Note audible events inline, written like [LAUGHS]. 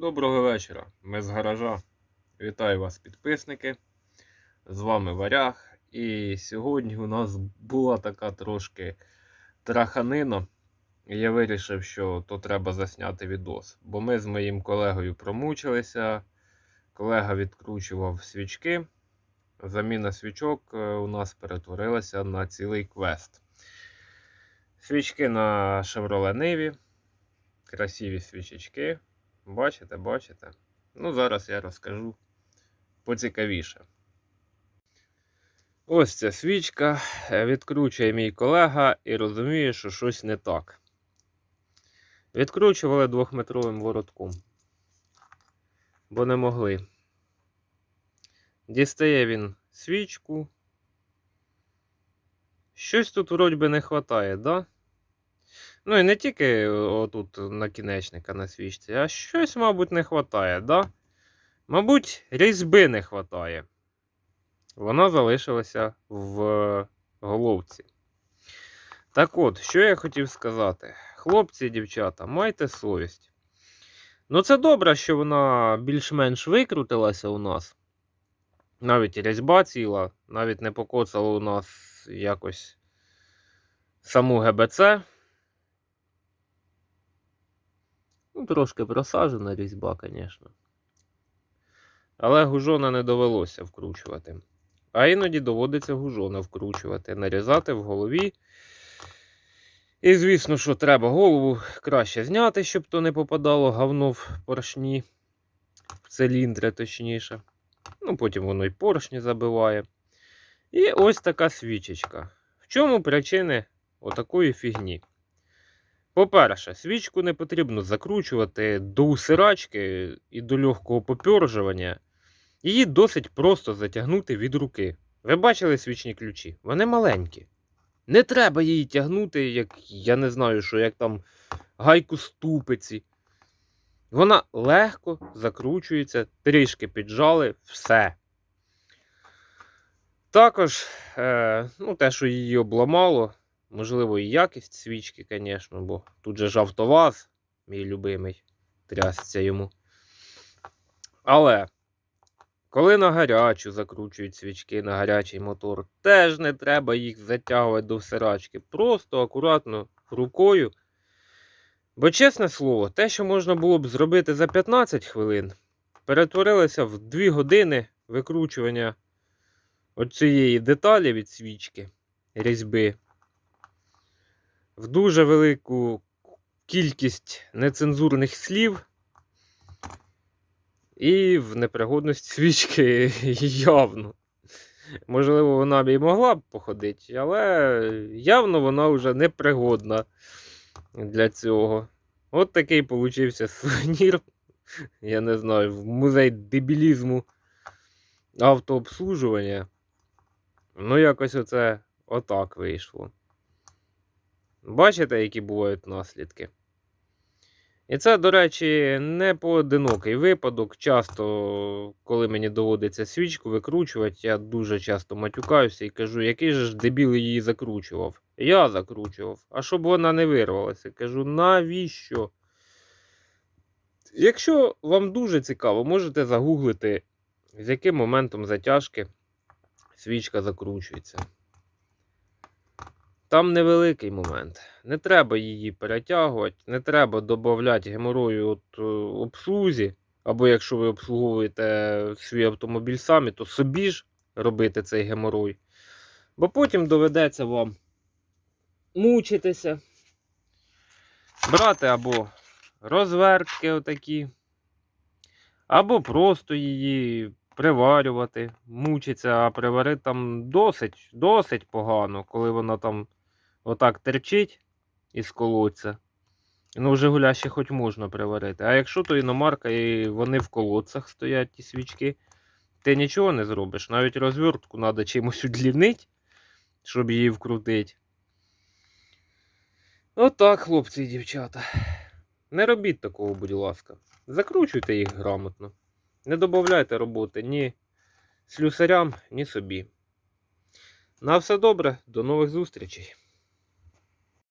Доброго вечора. Ми з гаража. Вітаю вас, підписники. З вами Варяг. І сьогодні у нас була така трошки траханина. Я вирішив, що то треба засняти відос. Бо ми з моїм колегою промучилися. Колега відкручував свічки. Заміна свічок е, у нас перетворилася на цілий квест. Свічки на Chevrolet Nivі. Красиві свічечки. Бачите, бачите? Ну, зараз я розкажу поцікавіше. Ось ця свічка. Е, Відкручує мій колега і розуміє, що щось не так. Відкручували двохметровим воротком. Бо не могли. Дістає він свічку. Щось тут вроді би не вистачає, да? Ну і не тільки отут накінечника на свічці, а щось, мабуть, не вистачає, да? Мабуть, різьби не вистачає. Вона залишилася в головці. Так от, що я хотів сказати. Хлопці і дівчата, майте совість. Ну, це добре, що вона більш-менш викрутилася у нас. Навіть різьба ціла, навіть не покоцало у нас якось саму ГБЦ. Ну, трошки просажена різьба, звісно. Але гужона не довелося вкручувати. А іноді доводиться гужона вкручувати, нарізати в голові. І, звісно, що треба голову краще зняти, щоб то не попадало говно в поршні, в циліндри, точніше. Ну, потім воно й поршні забиває. І ось така свічечка. В чому причини отакої фігні? По-перше, свічку не потрібно закручувати до усирачки і до легкого попьоржування. Її досить просто затягнути від руки. Ви бачили свічні ключі? Вони маленькі. Не треба її тягнути, як я не знаю, що як там гайку ступиці. Вона легко закручується, трішки піджали, все. Також, е, ну, те, що її обламало, можливо, і якість свічки, звісно, бо тут же ж автоваз, мій любимий, трясся йому. Але коли на гарячу закручують свічки на гарячий мотор, теж не треба їх затягувати до всирачки. Просто акуратно рукою. Бо, чесне слово, те, що можна було б зробити за 15 хвилин, перетворилося в 2 години викручування оцієї деталі від свічки, різьби, в дуже велику кількість нецензурних слів. І в непригодність свічки [LAUGHS] явно. Можливо, вона б і могла б походити, але явно вона вже непригодна для цього. От такий получився сувенір. Я не знаю, в музей дебілізму автообслужування. Ну, якось оце отак вийшло. Бачите, які бувають наслідки? І це, до речі, не поодинокий випадок. Часто, коли мені доводиться свічку викручувати, я дуже часто матюкаюся і кажу, який же ж дебіл її закручував. Я закручував. А щоб вона не вирвалася, кажу, навіщо? Якщо вам дуже цікаво, можете загуглити, з яким моментом затяжки свічка закручується. Там невеликий момент. Не треба її перетягувати, не треба додати геморою от, е, обслузі. Або якщо ви обслуговуєте свій автомобіль самі, то собі ж робити цей геморой. Бо потім доведеться вам мучитися, брати або розвертки отакі, або просто її приварювати, мучиться, а приварити там досить, досить погано, коли вона там отак терчить із колодця. Ну, в Жигуля ще хоч можна приварити. А якщо то іномарка і вони в колодцях стоять, ті свічки, ти нічого не зробиш. Навіть розвертку треба чимось удлінити, щоб її вкрутити. Отак, хлопці і дівчата. Не робіть такого, будь ласка. Закручуйте їх грамотно. Не додавайте роботи ні слюсарям, ні собі. На все добре, до нових зустрічей.